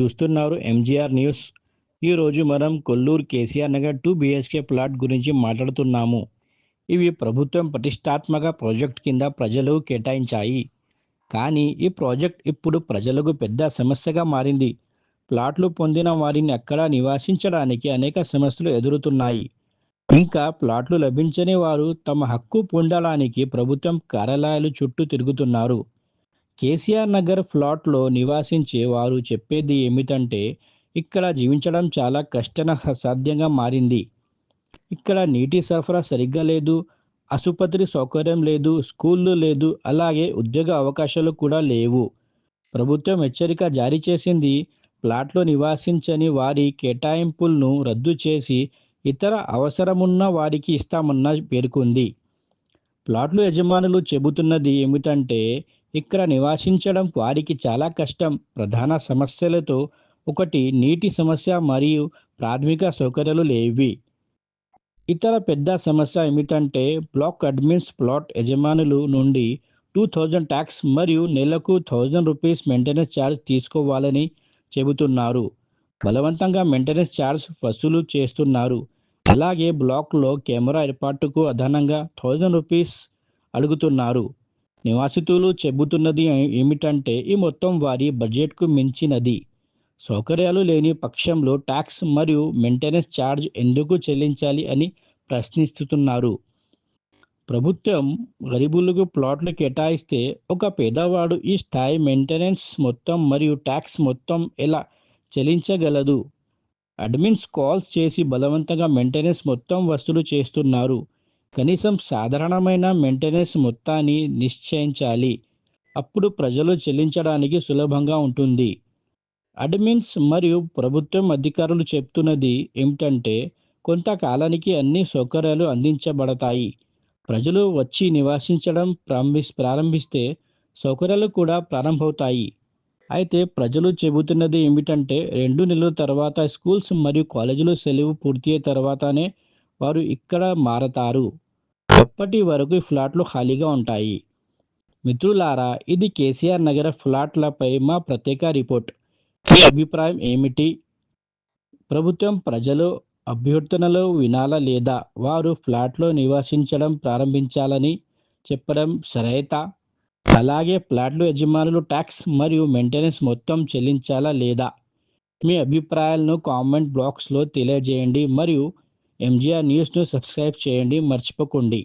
చూస్తున్నారు. ఎంజీఆర్ న్యూస్ ఈరోజు మనం Kolluru KCR Nagar two BHK plot గురించి మాట్లాడుతున్నాము. ఇవి ప్రభుత్వం ప్రతిష్టాత్మక ప్రాజెక్ట్ కింద ప్రజలు కేటాయించాయి. కానీ ఈ ప్రాజెక్ట్ ఇప్పుడు ప్రజలకు పెద్ద సమస్యగా మారింది. ప్లాట్లు పొందిన వారిని అక్కడ నివాసించడానికి అనేక సమస్యలు ఎదురుతున్నాయి. ఇంకా ప్లాట్లు లభించని వారు తమ హక్కు పొందడానికి ప్రభుత్వం కార్యాలయాలు చుట్టూ తిరుగుతున్నారు. కేసీఆర్ నగర్ ఫ్లాట్లో నివాసించే వారు చెప్పేది ఏమిటంటే ఇక్కడ జీవించడం చాలా కష్టన సాధ్యంగా మారింది. ఇక్కడ నీటి సరఫరా సరిగ్గా లేదు ఆసుపత్రి సౌకర్యం లేదు స్కూళ్ళు లేదు అలాగే ఉద్యోగ అవకాశాలు కూడా లేవు. ప్రభుత్వం హెచ్చరిక జారీ చేసింది ప్లాట్లో నివాసించని వారి కేటాయింపులను రద్దు చేసి ఇతర అవసరమున్న వారికి ఇస్తామన్న పేర్కొంది. ప్లాట్లు యజమానులు చెబుతున్నది ఏమిటంటే ఇక్కడ నివాసించడం వారికి చాలా కష్టం. ప్రధాన సమస్యలతో ఒకటి నీటి సమస్య మరియు ప్రాథమిక సౌకర్యాలు లేవి. ఇతర పెద్ద సమస్య ఏమిటంటే బ్లాక్ అడ్మిన్స్ ప్లాట్ యజమానులు నుండి టూ థౌజండ్ ట్యాక్స్ మరియు నెలకు థౌజండ్ రూపీస్ మెయింటెనెన్స్ ఛార్జ్ తీసుకోవాలని చెబుతున్నారు. బలవంతంగా మెయింటెనెన్స్ ఛార్జ్ వసూలు చేస్తున్నారు. అలాగే బ్లాక్లో కెమెరా ఏర్పాటుకు అదనంగా థౌజండ్ రూపీస్ అడుగుతున్నారు. నివాసితులు చెబుతున్నది ఏమిటంటే ఈ మొత్తం వారి బడ్జెట్కు మించినది. సౌకర్యాలు లేని పక్షంలో ట్యాక్స్ మరియు మెయింటెనెన్స్ ఛార్జ్ ఎందుకు చెల్లించాలి అని ప్రశ్నిస్తున్నారు. ప్రభుత్వం గరీబులకు ప్లాట్లు కేటాయిస్తే ఒక పేదవాడు ఈ స్థాయి మెయింటెనెన్స్ మొత్తం మరియు ట్యాక్స్ మొత్తం ఎలా చెల్లించగలదు? అడ్మిన్స్ కాల్స్ చేసి బలవంతంగా మెయింటెనెన్స్ మొత్తం వసూలు చేస్తున్నారు. కనీసం సాధారణమైన మెయింటెనెన్స్ మొత్తాన్ని నిశ్చయించాలి. అప్పుడు ప్రజలు చెల్లించడానికి సులభంగా ఉంటుంది. అడ్మిన్స్ మరియు ప్రభుత్వం అధికారులు చెప్తున్నది ఏమిటంటే కొంతకాలానికి అన్ని సౌకర్యాలు అందించబడతాయి. ప్రజలు వచ్చి నివాసించడం ప్రారంభి ప్రారంభిస్తే సౌకర్యాలు కూడా ప్రారంభమవుతాయి. అయితే ప్రజలు చెబుతున్నది ఏమిటంటే రెండు నెలల తర్వాత స్కూల్స్ మరియు కాలేజీలు సెలవు పూర్తి అయిన తర్వాతనే వారు ఇక్కడ మారతారు. అప్పటి వరకు ఈ ఫ్లాట్లు ఖాళీగా ఉంటాయి? మిత్రులారా ఇది కేసీఆర్ నగర ఫ్లాట్లపై మా ప్రత్యేక రిపోర్ట్. మీ అభిప్రాయం ఏమిటి? ప్రభుత్వం ప్రజలు అభ్యర్థనలు వినాలా లేదా? వారు ఫ్లాట్లో నివసించడం ప్రారంభించాలని చెప్పడం సరైత? అలాగే ఫ్లాట్లు యజమానులు ట్యాక్స్ మరియు మెయింటెనెన్స్ మొత్తం చెల్లించాలా లేదా? మీ అభిప్రాయాలను కామెంట్ బాక్స్లో తెలియజేయండి మరియు ఎంజీఆర్ న్యూస్ను సబ్స్క్రైబ్ చేయండి. మర్చిపోకండి.